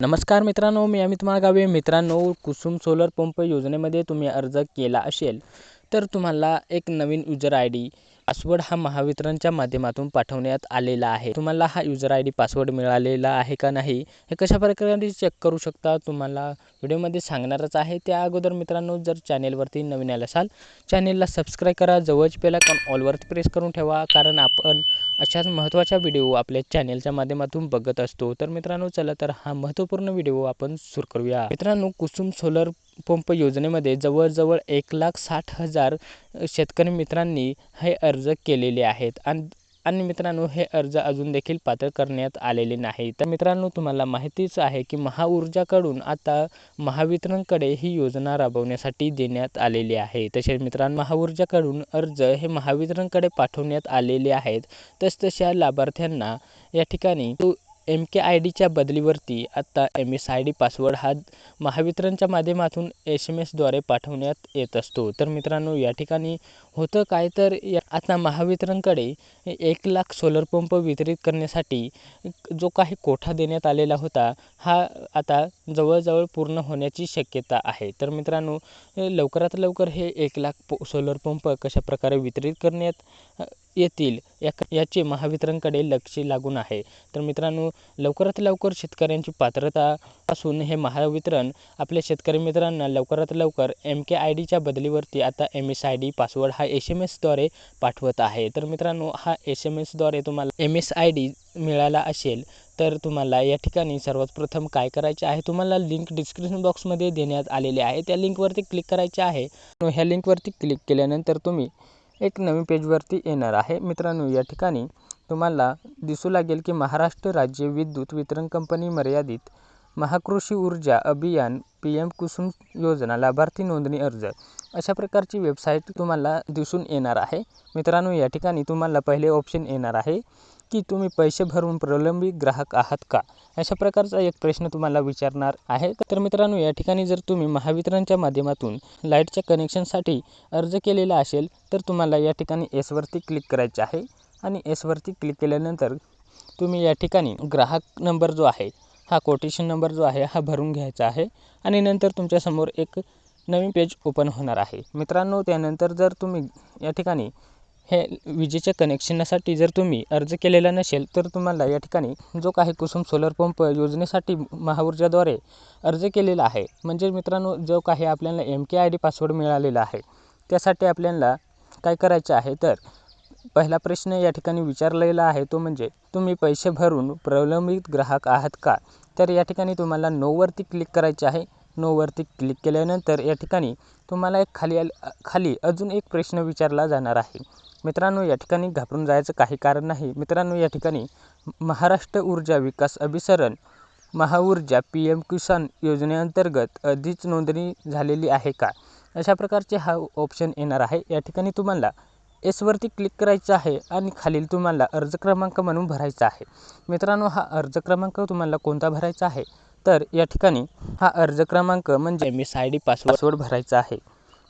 नमस्कार मित्रांनो मी अमित माळगावे मित्रांनो कुसुम सोलर पंप योजनेमध्ये तुम्ही अर्ज केला असेल तर तुम्हाला एक नवीन युजर आय डी पासवर्ड हा महावितरणच्या माध्यमातून पाठवण्यात आलेला आहे. तुम्हाला हा युजर आय डी पासवर्ड मिळालेला आहे का नाही हे कशा प्रकारे चेक करू शकता तुम्हाला व्हिडिओमध्ये सांगणारच आहे. त्या अगोदर मित्रांनो जर चॅनेलवरती नवीन आला असाल चॅनेलला सबस्क्राईब करा. जवळच पेला कॉन ऑलवरती प्रेस करून ठेवा कारण आपण अशाच महत्त्वाच्या व्हिडिओ आपल्या चॅनेलच्या माध्यमातून बघत असतो. तर मित्रांनो चला तर हा महत्त्वपूर्ण व्हिडिओ आपण सुरू करूया. मित्रांनो कुसुम सोलर पंप योजनेमध्ये जवळजवळ एक लाख साठ हजार शेतकरी मित्रांनी हे अर्ज केलेले आहेत. आणि आणि मित्रांनो हे अर्ज अजून देखील पात्र करण्यात आलेले नाही. तर मित्रांनो तुम्हाला माहितीच आहे की महाऊर्जाकडून आता महावितरणकडे ही योजना राबवण्यासाठी देण्यात आलेली आहे. तसेच मित्रांनो महाऊर्जाकडून अर्ज हे महावितरणकडे पाठवण्यात आलेले आहेत. तसतशा लाभार्थ्यांना या ठिकाणी एम के आय डीच्या बदलीवरती आत्ता M S I D password हा महावितरणच्या माध्यमातून एस एम एसद्वारे पाठवण्यात येत असतो. तर मित्रांनो या ठिकाणी होतं काय? तर या आता महावितरणकडे एक लाख सोलर पंप वितरित करण्यासाठी जो काही कोठा देण्यात आलेला होता हा आता जवळजवळ पूर्ण होण्याची शक्यता आहे. तर मित्रांनो लवकरात लवकर हे एक लाख पो सोलर पंप कशाप्रकारे वितरित करण्यात येतील. या याचे महावितरणकडे लक्ष लागून आहे. तर मित्रांनो लवकरात लवकर शेतकऱ्यांची पात्रता असून हे महावितरण आपल्या शेतकरी मित्रांना लवकरात लवकर एम के आय डीच्या बदलीवरती आता M S I D password हा एस एम एसद्वारे पाठवत आहे. तर मित्रांनो हा एस एम एसद्वारे तुम्हाला एम एस आय डी मिळाला असेल तर तुम्हाला या ठिकाणी सर्वात प्रथम काय करायचे आहे? तुम्हाला लिंक डिस्क्रिप्शन बॉक्समध्ये देण्यात आलेले आहे. त्या लिंकवरती क्लिक करायचे आहे. ह्या लिंकवरती क्लिक केल्यानंतर तुम्ही एक नवीन पेजवरती येणार आहे. मित्रांनो या ठिकाणी तुम्हाला दिसू लागेल की महाराष्ट्र राज्य विद्युत वितरण कंपनी मर्यादित महाकृषी ऊर्जा अभियान पी एम कुसुम योजना लाभार्थी नोंदणी अर्ज. अशा प्रकारची वेबसाईट तुम्हाला दिसून येणार आहे. मित्रांनो या ठिकाणी तुम्हाला पहिले ऑप्शन येणार आहे. की तुम्ही पैसे भरून प्रलंबित ग्राहक आहात का? अशा प्रकारचा एक प्रश्न तुम्हाला विचारणार आहे. तर मित्रांनो या ठिकाणी जर तुम्ही महावितरणच्या माध्यमातून लाईटच्या कनेक्शनसाठी अर्ज केलेला असेल तर तुम्हाला या ठिकाणी एसवरती क्लिक करायचे आहे. आणि एसवरती क्लिक केल्यानंतर तुम्ही या ठिकाणी ग्राहक नंबर जो आहे हा कोटेशन नंबर जो आहे हा भरून घ्यायचा आहे. आणि नंतर तुमच्यासमोर एक नवीन पेज ओपन होणार आहे. मित्रांनो त्यानंतर जर तुम्ही या ठिकाणी हे विजेच्या कनेक्शनासाठी जर तुम्ही अर्ज केलेला नसेल तर तुम्हाला या ठिकाणी जो काही कुसुम सोलर पंप योजनेसाठी महाऊर्जाद्वारे अर्ज केलेला आहे. म्हणजे मित्रांनो जो काही आपल्याला M K I D password मिळालेला आहे त्यासाठी आपल्याला काय करायचे आहे तर पहिला प्रश्न या ठिकाणी विचारलेला आहे तो म्हणजे तुम्ही पैसे भरून प्रलंबित ग्राहक आहात का? तर या ठिकाणी तुम्हाला नोवरती क्लिक करायचे आहे. नोवरती क्लिक केल्यानंतर या ठिकाणी तुम्हाला एक खाली खाली अजून एक प्रश्न विचारला जाणार आहे. मित्रांनो या ठिकाणी घाबरून जायचं काही कारण नाही. मित्रांनो या ठिकाणी महाराष्ट्र ऊर्जा विकास अभिसरण महाऊर्जा पी एम किसान योजनेअंतर्गत आधीच नोंदणी झालेली आहे का? अशा प्रकारचे हा ऑप्शन येणार आहे. या ठिकाणी तुम्हाला एसवरती क्लिक करायचं आहे आणि खालील तुम्हाला अर्ज क्रमांक म्हणून भरायचा आहे. मित्रांनो हा अर्ज क्रमांक तुम्हाला कोणता भरायचा आहे? तर या ठिकाणी हा अर्ज क्रमांक म्हणजे मी आय डी पासवर्ड भरायचा आहे.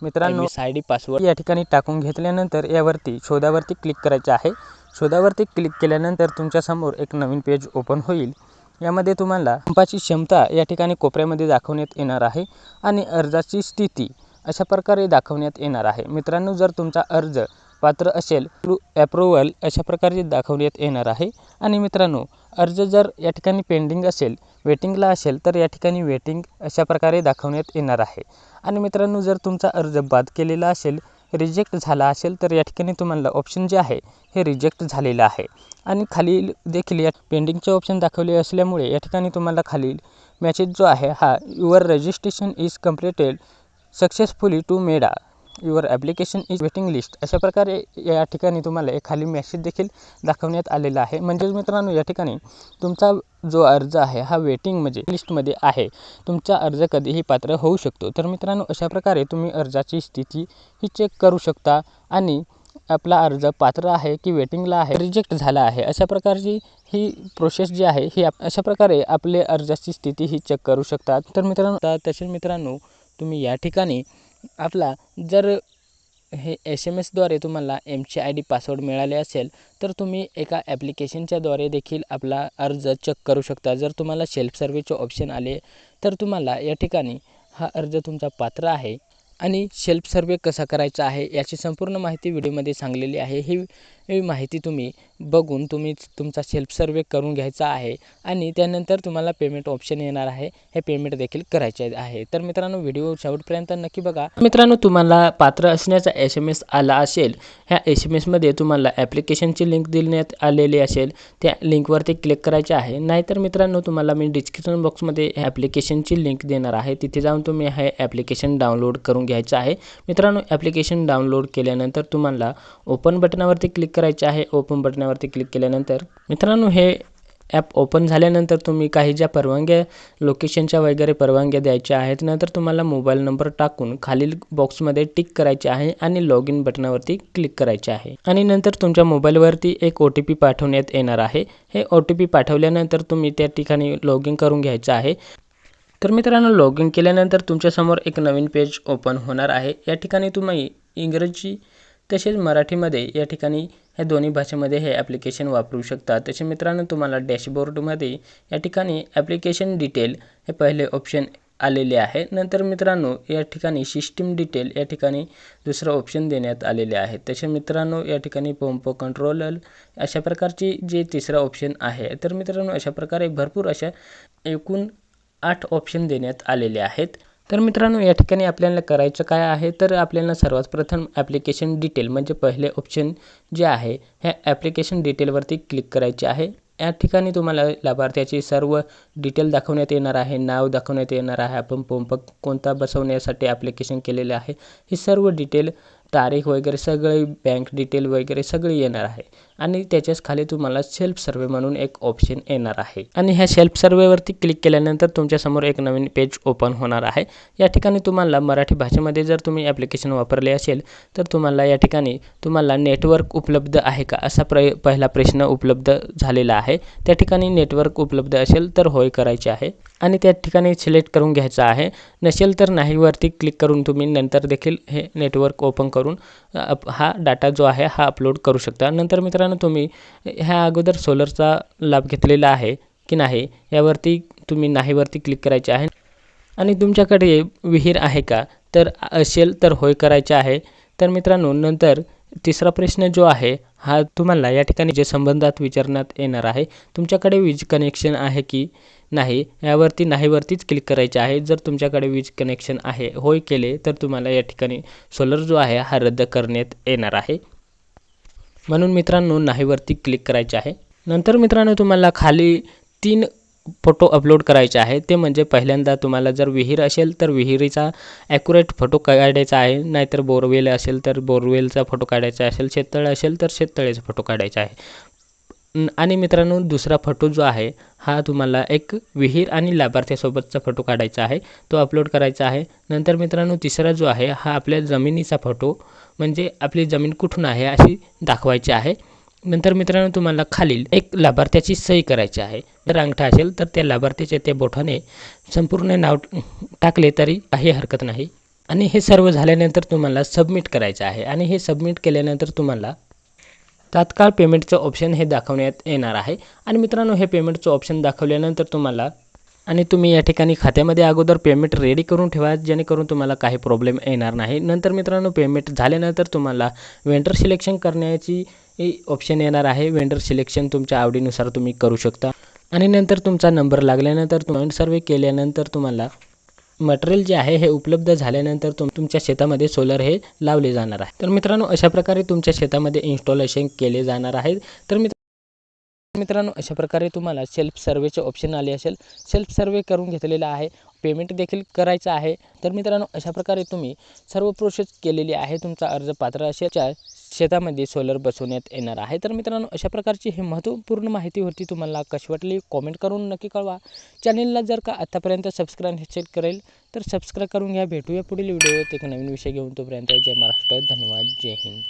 मित्रांनो आय डी पासवर्ड या ठिकाणी टाकून घेतल्यानंतर यावरती शोधावरती क्लिक करायचे आहे. शोधावरती क्लिक केल्यानंतर तुमच्यासमोर एक नवीन पेज ओपन होईल. यामध्ये तुम्हाला पंपाची क्षमता या ठिकाणी कोपऱ्यामध्ये दाखवण्यात येणार आहे आणि अर्जाची स्थिती अशा प्रकारे दाखवण्यात येणार आहे. मित्रांनो जर तुमचा अर्ज पात्र असेल ॲप्रुव्हल अशा प्रकारे दाखवण्यात येणार आहे. आणि मित्रांनो अर्ज जर या ठिकाणी पेंडिंग असेल वेटिंगला असेल तर या ठिकाणी वेटिंग अशा प्रकारे दाखवण्यात येणार आहे. आणि मित्रांनो जर तुमचा अर्ज बाद केलेला असेल रिजेक्ट झाला असेल तर या ठिकाणी तुम्हाला ऑप्शन जे आहे हे रिजेक्ट झालेलं आहे. आणि खालील देखील या पेंडिंगचे ऑप्शन दाखवले असल्यामुळे या ठिकाणी तुम्हाला खालील मॅसेज जो आहे हा your registration is completed successfully to Meda your application is waiting list अशा प्रकारे या ठिकाणी तुम्हाला एक खाली मॅसेज देखील दाखवण्यात आलेला आहे. म्हणजेच मित्रांनो या ठिकाणी तुमचा जो अर्ज आहे हा वेटिंग म्हणजे लिस्टमध्ये आहे. तुमचा अर्ज कधीही पात्र होऊ शकतो. तर मित्रांनो अशा प्रकारे तुम्ही अर्जाची स्थिती ही चेक करू शकता आणि आपला अर्ज पात्र आहे की वेटिंगला आहे रिजेक्ट झाला आहे. अशा प्रकारची ही प्रोसेस जी आहे ही अशा प्रकारे आपले अर्जाची स्थिती ही चेक करू शकतात तर मित्रांनो तसेच मित्रांनो तुम्ही या ठिकाणी आपला जर हे एस एम एसद्वारे तुम्हाला एमची आय डी पासवर्ड मिळाले असेल तर तुम्ही एका ॲप्लिकेशनच्याद्वारे देखील आपला अर्ज चेक करू शकता. जर तुम्हाला सेल्फ सर्व्हिसचे ऑप्शन आले तर तुम्हाला या ठिकाणी हा अर्ज तुमचा पात्र आहे. आणि शेल्फ सर्वे कसा करायचा आहे याची संपूर्ण माहिती व्हिडिओमध्ये सांगलेली आहे. ही ही माहिती तुम्ही बघून तुम्ही तुमचा सेल्फ सर्वे करून घ्यायचा आहे आणि त्यानंतर तुम्हाला पेमेंट ऑप्शन येणार आहे. हे पेमेंट देखील करायचे आहे. तर मित्रांनो व्हिडिओ शेवटपर्यंत नक्की बघा. मित्रांनो तुम्हाला पात्र असण्याचा एस एम एस आला असेल ह्या एस एम एसमध्ये तुम्हाला ॲप्लिकेशनची लिंक देण्यात आलेली असेल त्या लिंकवरती क्लिक करायचे आहे. नाहीतर मित्रांनो तुम्हाला मी डिस्क्रिप्शन बॉक्समध्ये ॲप्लिकेशनची लिंक देणार आहे. तिथे जाऊन तुम्ही हे ॲप्लिकेशन डाउनलोड करून घ्यायचं आहे. मित्रांनो ॲप्लिकेशन डाउनलोड केल्यानंतर तुम्हाला ओपन बटनावरती क्लिक करायचे आहे. ओपन बटनावरती क्लिक केल्यानंतर मित्रांनो हे ॲप ओपन झाल्यानंतर तुम्ही काही ज्या परवानग्या लोकेशनच्या वगैरे परवानग्या द्यायच्या आहेत नंतर तुम्हाला मोबाईल नंबर टाकून खालील बॉक्समध्ये टिक करायचे आहे आणि लॉग इन बटनावरती क्लिक करायचे आहे. आणि नंतर तुमच्या मोबाईलवरती एक ओ टी पी पाठवण्यात येणार आहे. हे ओ टी पी पाठवल्यानंतर तुम्ही त्या ठिकाणी लॉग इन करून घ्यायचं आहे. तर मित्रांनो लॉग इन केल्यानंतर तुमच्यासमोर एक नवीन पेज ओपन होणार आहे. या ठिकाणी तुम्ही इंग्रजी तसेच मराठीमध्ये या ठिकाणी ह्या दोन्ही भाषेमध्ये हे ॲप्लिकेशन वापरू शकता. तसे मित्रांनो तुम्हाला डॅशबोर्डमध्ये या ठिकाणी ॲप्लिकेशन डिटेल हे पहिले ऑप्शन आलेले आहे. नंतर मित्रांनो या ठिकाणी सिस्टीम डिटेल या ठिकाणी दुसरं ऑप्शन देण्यात आलेले आहे. तसे मित्रांनो या ठिकाणी पंप कंट्रोलर अशा प्रकारची जे तिसरं ऑप्शन आहे. तर मित्रांनो अशा प्रकारे भरपूर अशा एकूण आठ ऑप्शन देण्यात आलेले आहेत. तर मित्रांनो या ठिकाणी आपल्याला करायचं काय आहे? तर आपल्याला सर्वात प्रथम ॲप्लिकेशन डिटेल म्हणजे पहिले ऑप्शन जे आहे ह्या ॲप्लिकेशन डिटेलवरती क्लिक करायचे आहे. या ठिकाणी तुम्हाला लाभार्थ्याची सर्व डिटेल दाखवण्यात येणार आहे. नाव दाखवण्यात येणार आहे. आपण पंप कोणता बसवण्यासाठी ॲप्लिकेशन केलेलं आहे. ही सर्व डिटेल तारीख वगैरे सगळे बँक डिटेल वगैरे सगळे येणार आहे. आणि त्याच्याच खाली तुम्हाला सेल्फ सर्वे म्हणून एक ऑप्शन येणार आहे. आणि ह्या सेल्फ सर्वेवरती क्लिक केल्यानंतर तुमच्यासमोर एक नवीन पेज ओपन होणार आहे. या ठिकाणी तुम्हाला मराठी भाषेमध्ये जर तुम्ही ॲप्लिकेशन वापरले असेल तर तुम्हाला या ठिकाणी तुम्हाला नेटवर्क उपलब्ध आहे का असा प्र पहिला प्रश्न उपलब्ध झालेला आहे. त्या ठिकाणी नेटवर्क उपलब्ध असेल तर होय करायचे आहे. आणि त्या ठिकाणी सिलेक्ट करून घ्यायचं आहे. नसेल तर नाहीवरती क्लिक करून तुम्ही नंतर देखील हे नेटवर्क ओपन करून हा डाटा जो आहे हा अपलोड करू शकता. नंतर मित्रांनो तुम्ही ह्या अगोदर सोलरचा लाभ घेतलेला आहे की नाही यावरती तुम्ही नाहीवरती क्लिक करायचे आहे? आणि तुमच्याकडे विहीर आहे का? तर असेल तर होय करायचे आहे. तर मित्रांनो नंतर तिसरा प्रश्न जो आहे हा तुम्हाला या ठिकाणी जे संबंधात विचारण्यात येणार आहे तुमच्याकडे वीज कनेक्शन आहे की नाही यावरती नाहीवरतीच क्लिक करायचे आहे. जर तुमच्याकडे वीज कनेक्शन आहे होय केले तर तुम्हाला या ठिकाणी सोलर जो आहे हा रद्द करण्यात येणार आहे. म्हणून मित्रांनो नाहीवरती क्लिक करायचे आहे. नंतर मित्रांनो तुम्हाला खाली तीन फोटो अपलोड करायचे आहे. ते म्हणजे पहिल्यांदा तुम्हाला जर विहीर असेल तर विहिरीचा ॲक्युरेट फोटो काढायचा आहे. नाहीतर बोरवेल असेल तर बोरवेलचा फोटो काढायचा असेल. शेततळे असेल तर शेततळेचा फोटो काढायचा आहे. आणि मित्रांनो दुसरा फोटो जो आहे हा तुम्हाला एक विहीर आणि लाभार्थ्यासोबतचा फोटो काढायचा आहे. तो अपलोड करायचा आहे. नंतर मित्रांनो तिसरा जो आहे हा आपल्या जमिनीचा फोटो म्हणजे आपली जमीन कुठून आहे अशी दाखवायची आहे. नंतर मित्रांनो तुम्हाला खालील एक लाभार्थ्याची सही करायची आहे. जर अंगठा असेल तर त्या लाभार्थ्याच्या त्या बोटाने संपूर्ण नाव टाकले तरी काही हरकत नाही. आणि हे सर्व झाल्यानंतर तुम्हाला सबमिट करायचं आहे. आणि हे सबमिट केल्यानंतर तुम्हाला तात्काळ पेमेंटचं ऑप्शन हे दाखवण्यात येणार आहे. आणि मित्रांनो हे पेमेंटचं ऑप्शन दाखवल्यानंतर तुम्हाला आणि तुम्ही या ठिकाणी खात्यामध्ये अगोदर पेमेंट रेडी करून ठेवा जेणेकरून तुम्हाला काही प्रॉब्लेम येणार नाही. नंतर मित्रांनो पेमेंट झाल्यानंतर तुम्हाला वेंडर सिलेक्शन करण्याची ऑप्शन येणार आहे. वेंडर सिलेक्शन तुमच्या आवडीनुसार तुम्ही करू शकता. आणि नंतर तुमचा नंबर लागल्यानंतर तुम्ही सर्वे केल्यानंतर तुम्हाला मटेरियल जे आहे हे उपलब्ध झाल्यानंतर तुम तुमच्या शेतामध्ये सोलर हे लावले जाणार आहे. तर मित्रांनो अशा प्रकारे तुमच्या शेतामध्ये इन्स्टॉलेशन केले जाणार आहे. तर मित्र मित्रांनो अशा प्रकारे तुम्हाला सेल्फ सर्वेचे ऑप्शन आले असेल. सेल्फ सर्वे करून घेतलेला आहे. पेमेंट देखील करायचं आहे. तर मित्रांनो अशा प्रकारे तुम्ही सर्व प्रोसेस केलेली आहे. तुमचा अर्ज पात्र अशाच्या शेतामध्ये सोलर बसवण्यात येणार आहे. तर मित्रांनो अशा प्रकारची ही महत्त्वपूर्ण माहिती होती. तुम्हाला कशी वाटली? कॉमेंट करून नक्की कळवा. चॅनेलला जर का आत्तापर्यंत सबस्क्राईब चेक करेल तर सबस्क्राईब करून घ्या. भेटूया पुढील व्हिडिओत एक नवीन विषय घेऊन तोपर्यंत जय महाराष्ट्र. धन्यवाद. जय हिंद.